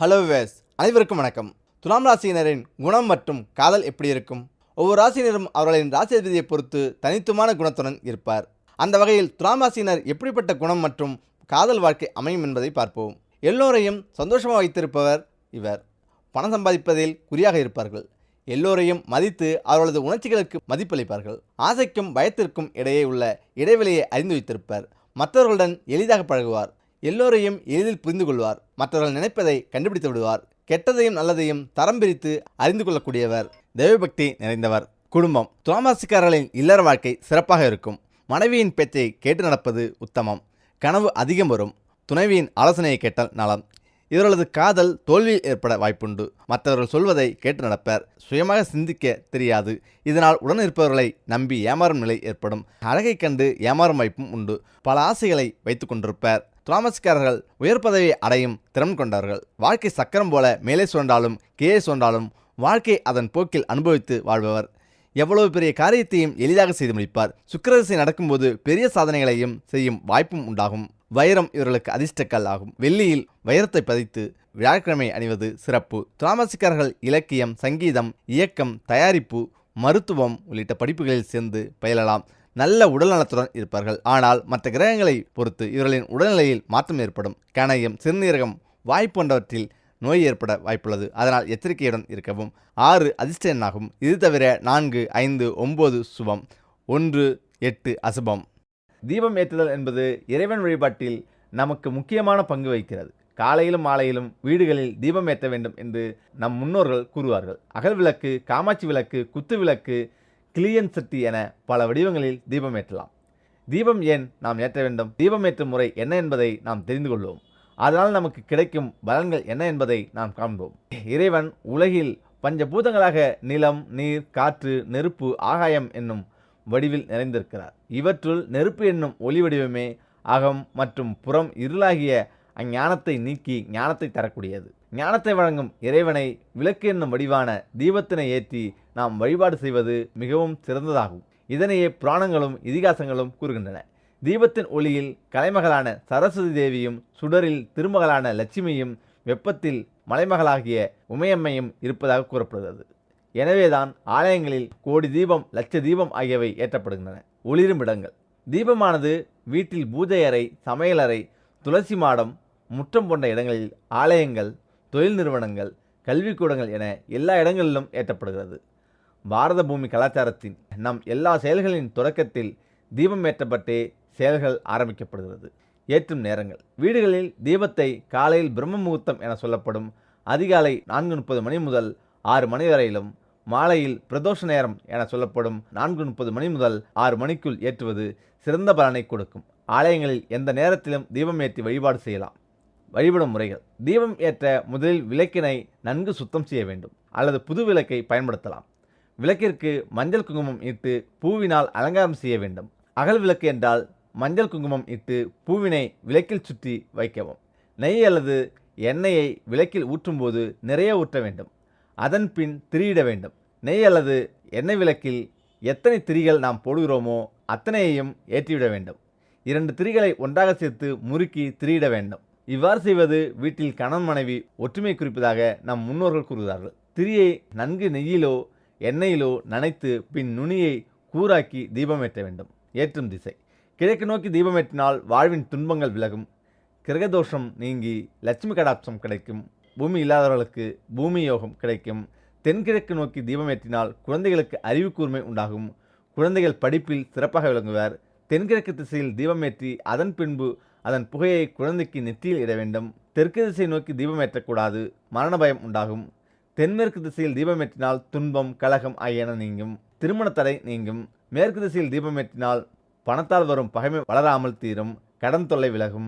Hello ways அனைவருக்கும் வணக்கம். துலாம் ராசியினரின் குணம் மற்றும் காதல் எப்படி இருக்கும்? ஒவ்வொரு ராசியினரும் அவர்களின் ராசிதிபதியை பொறுத்து தனித்துவமான குணத்துடன் இருப்பார். அந்த வகையில் துலாம் ராசியினர் எப்படிப்பட்ட குணம் மற்றும் காதல் வாழ்க்கை அமையும் என்பதை பார்ப்போம். எல்லோரையும் சந்தோஷமாக வைத்திருப்பவர் இவர். பணம் சம்பாதிப்பதில் குறியாக இருப்பார்கள். எல்லோரையும் மதித்து அவர்களது உணர்ச்சிகளுக்கு மதிப்பளிப்பார்கள். ஆசைக்கும் பயத்திற்கும் இடையே உள்ள இடைவெளியை அறிந்து வைத்திருப்பார். மற்றவர்களுடன் எளிதாக பழகுவார். எல்லோரையும் எளிதில் புரிந்து கொள்வார் மற்றவர்கள் நினைப்பதை கண்டுபிடித்து விடுவார். கெட்டதையும் நல்லதையும் தரம் பிரித்து அறிந்து கொள்ளக்கூடியவர். தெய்வபக்தி நிறைந்தவர். குடும்பம். துலாமாசிக்காரர்களின் இல்லற வாழ்க்கை சிறப்பாக இருக்கும். மனைவியின் பேச்சை கேட்டு நடப்பது உத்தமம். கனவு அதிகம் வரும். துணைவியின் ஆலோசனையை கேட்டால் நலம். இவர்களது காதல் தோல்வியில் ஏற்பட வாய்ப்புண்டு. மற்றவர்கள் சொல்வதை கேட்டு நடப்பர். சுயமாக சிந்திக்க தெரியாது. இதனால் உடன் இருப்பவர்களை நம்பி ஏமாறும் நிலை ஏற்படும். அழகை கண்டு ஏமாறும் வாய்ப்பும் உண்டு. பல ஆசைகளை வைத்து கொண்டிருப்பர். துலாமஸ்காரர்கள் உயர் பதவியை அடையும் திறன் கொண்டவர்கள். வாழ்க்கை சக்கரம் போல மேலே சுழன்றாலும் கீழே சுழன்றாலும் வாழ்க்கை அதன் போக்கில் அனுபவித்து வாழ்பவர். எவ்வளவு பெரிய காரியத்தையும் எளிதாக செய்து முடிப்பார். சுக்கிரதிசை நடக்கும்போது பெரிய சாதனைகளையும் செய்யும் வாய்ப்பும் உண்டாகும். வைரம் இவர்களுக்கு அதிர்ஷ்டக்கல் ஆகும். வெள்ளியில் வைரத்தை பதித்து வியாழக்கிழமை அணிவது சிறப்பு. துலாமசிக்காரர்கள் இலக்கியம் சங்கீதம் இயக்கம் தயாரிப்பு மருத்துவம் உள்ளிட்ட படிப்புகளில் சேர்ந்து பயிலலாம். நல்ல உடல்நலத்துடன் இருப்பார்கள். ஆனால் மற்ற கிரகங்களை பொறுத்து இவர்களின் உடல்நிலையில் மாற்றம் ஏற்படும். கணையம் சிறுநீரகம் வாய் போன்றவற்றில் நோய் ஏற்பட வாய்ப்புள்ளது. அதனால் எச்சரிக்கையுடன் இருக்கவும். ஆறு அதிர்ஷ்ட எண்ணாகும். இது தவிர நான்கு ஐந்து ஒம்பது சுபம். ஒன்று எட்டு அசுபம். தீபம் ஏற்றுதல் என்பது இறைவன் வழிபாட்டில் நமக்கு முக்கியமான பங்கு வகிக்கிறது. காலையிலும் மாலையிலும் வீடுகளில் தீபம் ஏற்ற வேண்டும் என்று நம் முன்னோர்கள் கூறுவார்கள். அகல் விளக்கு காமாட்சி விளக்கு குத்து விளக்கு கிளியன் சட்டி என பல வடிவங்களில் தீபம் ஏற்றலாம். தீபம் ஏன் நாம் ஏற்ற வேண்டும்? தீபம் ஏற்றும் முறை என்ன என்பதை நாம் தெரிந்து கொள்வோம். அதனால் நமக்கு கிடைக்கும் பலன்கள் என்ன என்பதை நாம் காண்போம். இறைவன் உலகில் பஞ்சபூதங்களாக நிலம் நீர் காற்று நெருப்பு ஆகாயம் என்னும் வடிவில் நிறைந்திருக்கிறார். இவற்றுள் நெருப்பு என்னும் ஒளி வடிவமே அகம் மற்றும் புறம் இருளாகிய அஞ்ஞானத்தை நீக்கி ஞானத்தை தரக்கூடியது. ஞானத்தை வழங்கும் இறைவனை விளக்கு என்னும் வடிவான தீபத்தினை ஏற்றி நாம் வழிபாடு செய்வது மிகவும் சிறந்ததாகும். இதனையே புராணங்களும் இதிகாசங்களும் கூறுகின்றன. தீபத்தின் ஒளியில் கலைமகளான சரஸ்வதி தேவியும் சுடரில் திருமகளான லட்சுமியும் வெப்பத்தில் மலைமகளாகிய உமையம்மையும் இருப்பதாக கூறப்படுகிறது. எனவேதான் ஆலயங்களில் கோடி தீபம் லட்ச தீபம் ஆகியவை ஏற்றப்படுகின்றன. ஒளிரும் இடங்கள். தீபமானது வீட்டில் பூஜை அறை சமையலறை துளசி மாடம் முற்றம் போன்ற இடங்களில் ஆலயங்கள் தொழில் நிறுவனங்கள் கல்விக்கூடங்கள் என எல்லா இடங்களிலும் ஏற்றப்படுகிறது. பாரத பூமி கலாச்சாரத்தின் நம் எல்லா செயல்களின் தொடக்கத்தில் தீபம் ஏற்றப்பட்டே செயல்கள் ஆரம்பிக்கப்படுகிறது. ஏற்றும் நேரங்கள். வீடுகளில் தீபத்தை காலையில் பிரம்ம முகூர்த்தம் என சொல்லப்படும். அதிகாலை நான்கு முப்பது மணி முதல் ஆறு மணி வரையிலும் மாலையில் பிரதோஷ நேரம் என சொல்லப்படும். நான்கு முப்பது மணி முதல் ஆறு மணிக்குள் ஏற்றுவது சிறந்த பலனை கொடுக்கும். ஆலயங்களில் எந்த நேரத்திலும் தீபம் ஏற்றி வழிபாடு செய்யலாம். வழிபடும் முறைகள். தீபம் ஏற்ற முதலில் விளக்கினை நன்கு சுத்தம் செய்ய வேண்டும். அல்லது புது விளக்கை பயன்படுத்தலாம். விளக்கிற்கு மஞ்சள் குங்குமம் இட்டு பூவினால் அலங்காரம் செய்ய வேண்டும். அகல் விளக்கு என்றால் மஞ்சள் குங்குமம் இட்டு பூவினை விளக்கில் சுற்றி வைக்கவும். நெய் அல்லது எண்ணெயை விளக்கில் ஊற்றும்போது நிறைய ஊற்ற வேண்டும். அதன் பின் திரியிட வேண்டும். நெய் அல்லது எண்ணெய் விளக்கில் எத்தனை திரிகள் நாம் போடுகிறோமோ அத்தனையையும் ஏற்றிவிட வேண்டும். இரண்டு திரிகளை ஒன்றாக சேர்த்து முறுக்கி திரியிட வேண்டும். இவ்வாறு செய்வது வீட்டில் கணவன் மனைவி ஒற்றுமை குறிப்பதாக நம் முன்னோர்கள் கூறுகிறார்கள். திரியை நன்கு நெய்யிலோ எண்ணெயிலோ நனைத்து பின் நுனியை கூராக்கி தீபமேற்ற வேண்டும். ஏற்றும் திசை. கிழக்கு நோக்கி தீபம் ஏற்றினால் வாழ்வின் துன்பங்கள் விலகும். கிரகதோஷம் நீங்கி லட்சுமி கடாட்சம் கிடைக்கும். பூமி இல்லாதவர்களுக்கு பூமி யோகம் கிடைக்கும். தென்கிழக்கு நோக்கி தீபம் ஏற்றினால் குழந்தைகளுக்கு அறிவு கூர்மை உண்டாகும். குழந்தைகள் படிப்பில் சிறப்பாக விளங்குவர். தென்கிழக்கு திசையில் தீபமேற்றி அதன் பின்பு அதன் புகையை குழந்தைக்கு நெற்றியில் இட வேண்டும். தெற்கு திசை நோக்கி தீபமேற்றக்கூடாது. மரண பயம் உண்டாகும். தென்மேற்கு திசையில் தீபமேற்றினால் துன்பம் கலகம் ஆகியன நீங்கும். திருமண தடை நீங்கும். மேற்கு திசையில் தீபமேற்றினால் பணத்தால் வரும் பகைமை வளராமல் தீரும். கடன் தொல்லை விலகும்.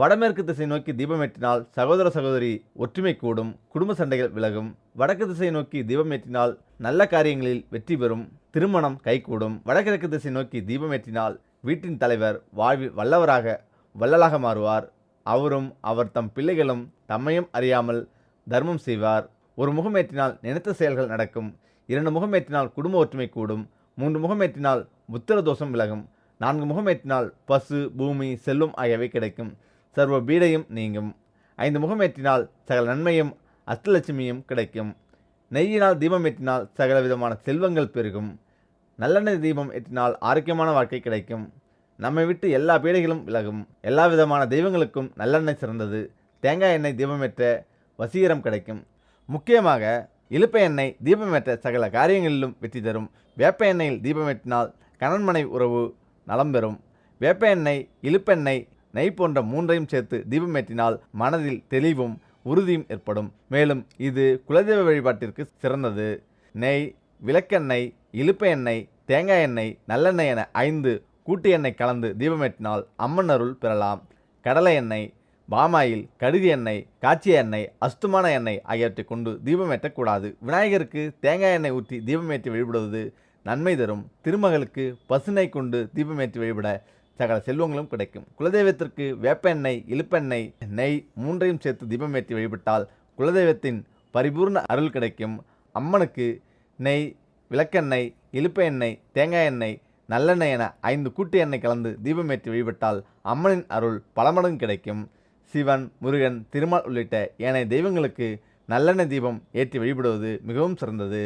வடமேற்கு திசை நோக்கி தீபமேற்றினால் சகோதர சகோதரி ஒற்றுமை கூடும். குடும்ப சண்டைகள் விலகும். வடக்கு திசை நோக்கி தீபமேற்றினால் நல்ல காரியங்களில் வெற்றி பெறும். திருமணம் கைகூடும். வடகிழக்கு திசை நோக்கி தீபமேற்றினால் வீட்டின் தலைவர் வாழ்வில் வல்லவராக வள்ளலாக மாறுவார். அவரும் அவர் தம் பிள்ளைகளும் தம்மையும் அறியாமல் தர்மம் செய்வார். ஒரு முகம் ஏற்றினால் நினைத்த செயல்கள் நடக்கும் இரண்டு முகம் ஏற்றினால் குடும்ப ஒற்றுமை கூடும் மூன்று முகம் ஏற்றினால் புத்திர தோஷம் விலகும் நான்கு முகம் ஏற்றினால் பசு பூமி செல்வம் ஆகியவை கிடைக்கும். சர்வ பீடையும் நீங்கும். ஐந்து முகம் ஏற்றினால் சகல நன்மையும் அஷ்டலட்சுமியும் கிடைக்கும். நெய்யினால் தீபம் ஏற்றினால் சகல விதமான செல்வங்கள் பெருகும். நல்லெண்ணெய் தீபம் ஏற்றினால் ஆரோக்கியமான வாழ்க்கை கிடைக்கும். நம்மை விட்டு எல்லா பீடைகளும் விலகும். எல்லா விதமான தெய்வங்களுக்கும் நல்லெண்ணெய் சிறந்தது. தேங்காய் எண்ணெய் தீபம் ஏற்ற வசீகரம் கிடைக்கும். முக்கியமாக இழுப்ப எண்ணெய் தீபமேற்ற சகல காரியங்களிலும் வெற்றி தரும். வேப்ப எண்ணெயில் தீபமேற்றினால் கணன்மனை உறவு நலம் பெறும் வேப்ப எண்ணெய் இழுப்பெண்ணெய் நெய் போன்ற மூன்றையும் சேர்த்து தீபமேற்றினால் மனதில் தெளிவும் உறுதியும் ஏற்படும். மேலும் இது குலதெய்வ வழிபாட்டிற்கு சிறந்தது. நெய் விளக்கெண்ணெய் இழுப்ப எண்ணெய் தேங்காய் எண்ணெய் நல்லெண்ணெய் என ஐந்து கூட்டு எண்ணெய் கலந்து தீபமேற்றினால் அம்மன் அருள் பெறலாம். கடலை எண்ணெய் பாமாயில் கடுகு எண்ணெய் காய்ச்சிய எண்ணெய் அஸ்துமான எண்ணெய் ஆகியவற்றை கொண்டு தீபம் ஏற்றக்கூடாது. விநாயகருக்கு தேங்காய் எண்ணெய் ஊற்றி தீபம் ஏற்றி வழிபடுவது நன்மை தரும். திருமகளுக்கு பசுனை கொண்டு தீபமேற்றி வழிபட சகல செல்வங்களும் கிடைக்கும். குலதெய்வத்திற்கு வேப்ப எண்ணெய் இழுப்பெண்ணெய் நெய் மூன்றையும் சேர்த்து தீபம் ஏற்றி வழிபட்டால் குலதெய்வத்தின் பரிபூர்ண அருள் கிடைக்கும். அம்மனுக்கு நெய் விளக்கெண்ணெய் இழுப்ப எண்ணெய் தேங்காய் எண்ணெய் நல்லெண்ணெய் என ஐந்து கூட்டு எண்ணெய் கலந்து தீபமேற்றி வழிபட்டால் அம்மனின் அருள் பல மடங்கு கிடைக்கும். சிவன் முருகன் திருமால் உள்ளிட்ட ஏனைய தெய்வங்களுக்கு நல்லெண்ணெய் தீபம் ஏற்றி வழிபடுவது மிகவும் சிறந்தது.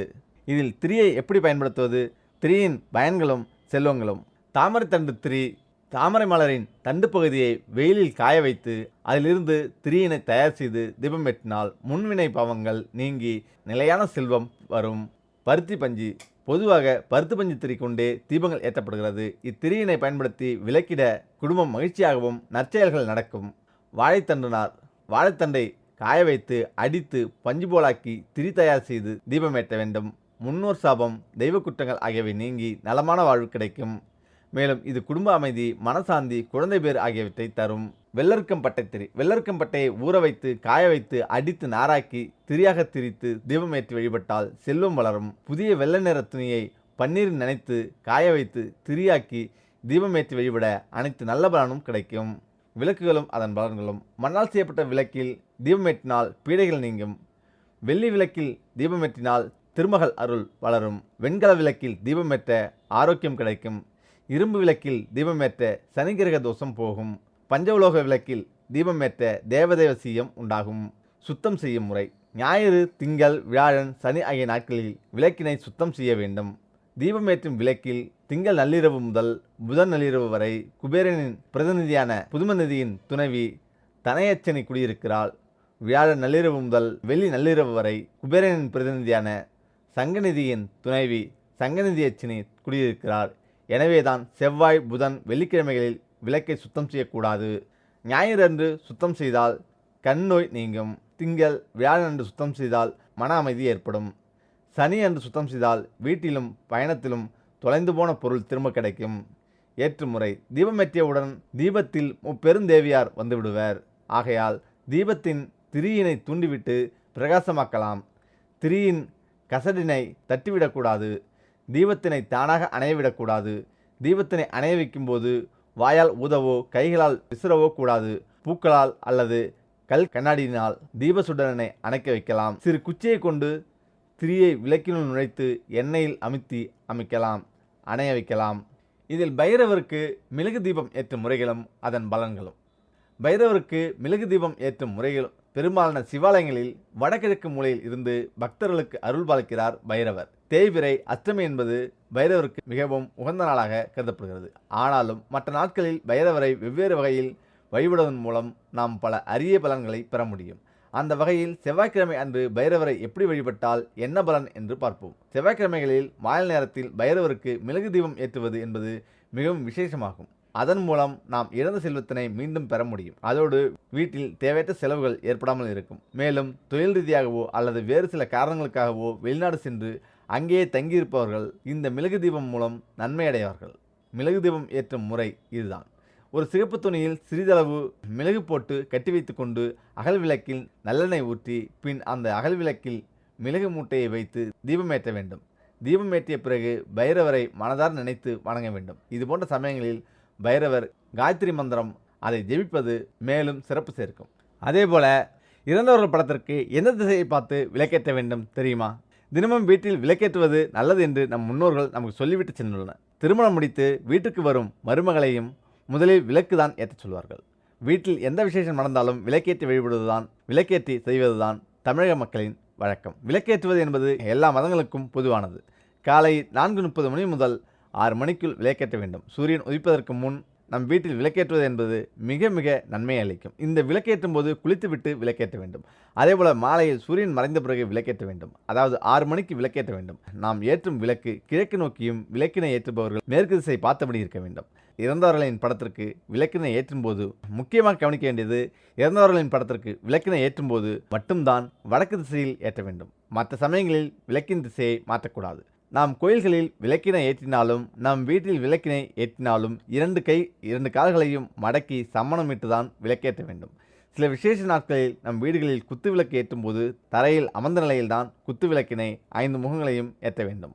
இதில் திரியை எப்படி பயன்படுத்துவது? திரியின் பயன்களும் செல்வங்களும். தாமரை தண்டு திரி தாமரை மலரின் தண்டு பகுதியை வெயிலில் காய வைத்து அதிலிருந்து திரியினை தயார் செய்து தீபம் வெட்டினால் முன்வினை பாவங்கள் நீங்கி நிலையான செல்வம் வரும். பருத்தி பஞ்சு பொதுவாக பருத்து பஞ்சு திரி கொண்டே தீபங்கள் ஏற்றப்படுகிறது. இத்திரியினை பயன்படுத்தி விளக்கிட குடும்பம் மகிழ்ச்சியாகவும் நற்செயல்கள் நடக்கும். வாழைத்தண்டுனார். வாழைத்தண்டை காய வைத்து அடித்து பஞ்சு போலாக்கி திரி தயார் செய்து தீபமேற்ற வேண்டும். முன்னோர் சாபம் தெய்வ குற்றங்கள் ஆகியவை நீங்கி நலமான வாழ்வு கிடைக்கும். மேலும் இது குடும்ப அமைதி மனசாந்தி குழந்தை பேர் ஆகியவற்றை தரும். வெள்ளருக்கம் பட்டை திரி வெள்ளருக்கம் பட்டையை ஊற வைத்து காய வைத்து அடித்து நாராக்கி திரியாக திரித்து தீபமேற்றி வழிபட்டால் செல்வம் வளரும். புதிய வெள்ளை நிற துணியை பன்னீர் நனைத்து காய வைத்து திரியாக்கி தீபமேற்றி வழிபட அனைத்து நல்ல பலனும் கிடைக்கும். விளக்குகளும் அதன் பலன்களும். மண்ணால் செய்யப்பட்ட விளக்கில் தீபமேற்றினால் பீடைகள் நீங்கும். வெள்ளி விளக்கில் தீபமேற்றினால் திருமகள் அருள் வளரும். வெண்கல விளக்கில் தீபமேற்ற ஆரோக்கியம் கிடைக்கும். இரும்பு விளக்கில் தீபமேற்ற சனிகிரக தோஷம் போகும். பஞ்சவுலோக விளக்கில் தீபமேற்ற தேவதேவ சீயம் உண்டாகும். சுத்தம் செய்யும் முறை. ஞாயிறு திங்கள் வியாழன் சனி ஆகிய நாட்களில் விளக்கினை சுத்தம் செய்ய வேண்டும். தீபமேற்றும் விளக்கில் திங்கள் நள்ளிரவு முதல் புதன் நள்ளிரவு வரை குபேரனின் பிரதிநிதியான புதுமநிதியின் துணைவி தனையச்சனை குடியிருக்கிறாள். வியாழன் நள்ளிரவு முதல் வெள்ளி நள்ளிரவு வரை குபேரனின் பிரதிநிதியான சங்கநிதியின் துணைவி சங்கநிதியச்சினி குடியிருக்கிறார் எனவேதான் செவ்வாய் புதன் வெள்ளிக்கிழமைகளில் விளக்கை சுத்தம் செய்யக்கூடாது. ஞாயிறன்று சுத்தம் செய்தால் கண் நோய் நீங்கும். திங்கள் வியாழன் சுத்தம் செய்தால் மன அமைதி ஏற்படும். சனி அன்று சுத்தம் செய்தால் வீட்டிலும் பயணத்திலும் தொலைந்து போன பொருள் திரும்ப கிடைக்கும். ஏற்றுமுறை தீபமேற்றியவுடன் தீபத்தில் முப்பெருந்தேவியார் வந்துவிடுவர். ஆகையால் தீபத்தின் திரியினை தூண்டிவிட்டு பிரகாசமாக்கலாம். திரியின் கசடினை தட்டிவிடக்கூடாது. தீபத்தினை தானாக அணையவிடக்கூடாது. தீபத்தினை அணைய வைக்கும்போது வாயால் ஊதவோ கைகளால் விசிறவோ கூடாது. பூக்களால் அல்லது கல் கண்ணாடியினால் தீபசுடரனை அணைக்க வைக்கலாம். சிறு குச்சியை கொண்டு திரியை விளக்கினுள் நுழைத்து எண்ணெயில் அமித்தி அமைக்கலாம் அணைய வைக்கலாம். இதில் பைரவருக்கு மிளகு தீபம் ஏற்றும் முறைகளும் அதன் பலன்களும். பைரவருக்கு மிளகு தீபம் ஏற்றும் முறைகளும் பெரும்பாலான சிவாலயங்களில் வடகிழக்கு மூலையில் இருந்து பக்தர்களுக்கு அருள் பாலிக்கிறார் பைரவர். தேய்பிரை அஷ்டமி என்பது பைரவருக்கு மிகவும் உகந்த நாளாக கருதப்படுகிறது. ஆனாலும் மற்ற நாட்களில் பைரவரை வெவ்வேறு வகையில் வழிபடுவதன் மூலம் நாம் பல அரிய பலன்களை பெற முடியும். அந்த வகையில் செவ்வாய்க்கிழமை அன்று பைரவரை எப்படி வழிபட்டால் என்ன பலன் என்று பார்ப்போம். செவ்வாய்க்கிழமைகளில் மாலை நேரத்தில் பைரவருக்கு மிளகு தீபம் ஏற்றுவது என்பது மிகவும் விசேஷமாகும். அதன் மூலம் நாம் இழந்த செல்வத்தினை மீண்டும் பெற முடியும். அதோடு வீட்டில் தேவையற்ற செலவுகள் ஏற்படாமல் இருக்கும். மேலும் தொழில் ரீதியாகவோ அல்லது வேறு சில காரணங்களுக்காகவோ வெளிநாடு சென்று அங்கேயே தங்கியிருப்பவர்கள் இந்த மிளகு தீபம் மூலம் நன்மையடைவார்கள். மிளகு தீபம் ஏற்றும் முறை இதுதான். ஒரு சிகப்பு துணியில் சிறிதளவு மிளகு போட்டு கட்டி வைத்துக்கொண்டு அகல் விளக்கில் நல்லெண்ணெய் ஊற்றி பின் அந்த அகல் விளக்கில் மிளகு மூட்டையை வைத்து தீபமேற்ற வேண்டும். தீபம் ஏற்றிய பிறகு பைரவரை மனதார் நினைத்து வணங்க வேண்டும். இது போன்ற சமயங்களில் பைரவர் காயத்ரி மந்திரம் அதை ஜெபிப்பது மேலும் சிறப்பு சேர்க்கும். அதேபோல இறந்தவர்கள் படத்திற்கு எந்த திசையை பார்த்து விளக்கேற்ற வேண்டும் தெரியுமா? தினமும் வீட்டில் விளக்கேற்றுவது நல்லது என்று நம் முன்னோர்கள் நமக்கு சொல்லிவிட்டு சென்றுள்ளனர். திருமணம் முடித்து வீட்டுக்கு வரும் மருமகளையும் முதலில் விளக்கு தான் ஏற்றச் சொல்வார்கள். வீட்டில் எந்த விசேஷம் நடந்தாலும் விளக்கேற்றி வழிபடுவதுதான் விளக்கேற்றி செய்வதுதான் தமிழக மக்களின் வழக்கம். விளக்கேற்றுவது என்பது எல்லா மதங்களுக்கும் பொதுவானது. காலை நான்கு முப்பது மணி முதல் ஆறு மணிக்குள் விளக்கேற்ற வேண்டும். சூரியன் உதிப்பதற்கு முன் நம் வீட்டில் விளக்கேற்றுவது என்பது மிக மிக நன்மை அளிக்கும். இந்த விளக்கேற்றும் போது குளித்துவிட்டு விளக்கேற்ற வேண்டும். அதேபோல் மாலையில் சூரியன் மறைந்த பிறகு விளக்கேற்ற வேண்டும். அதாவது ஆறு மணிக்கு விளக்கேற்ற வேண்டும். நாம் ஏற்றும் விளக்கு கிழக்கு நோக்கியும் விளக்கினை ஏற்றுபவர்கள் மேற்கு திசை பார்த்தபடி இருக்க வேண்டும். இறந்தவர்களின் படத்திற்கு விளக்கினை ஏற்றும் போது முக்கியமாக கவனிக்க வேண்டியது இறந்தவர்களின் படத்திற்கு விளக்கினை ஏற்றும் போது மட்டும்தான் வடக்கு திசையில் ஏற்ற வேண்டும். மற்ற சமயங்களில் விளக்கின் திசையை மாற்றக்கூடாது. நாம் கோயில்களில் விளக்கினை ஏற்றினாலும் நம் வீட்டில் விளக்கினை ஏற்றினாலும் இரண்டு கை இரண்டு கால்களையும் மடக்கி சம்மணமிட்டு தான் விளக்கேற்ற வேண்டும். சில விசேஷ நாட்களில் நம் வீடுகளில் குத்து விளக்கு ஏற்றும் போது தரையில் அமர்ந்த நிலையில்தான் குத்து விளக்கினை ஐந்து முகங்களையும் ஏற்ற வேண்டும்.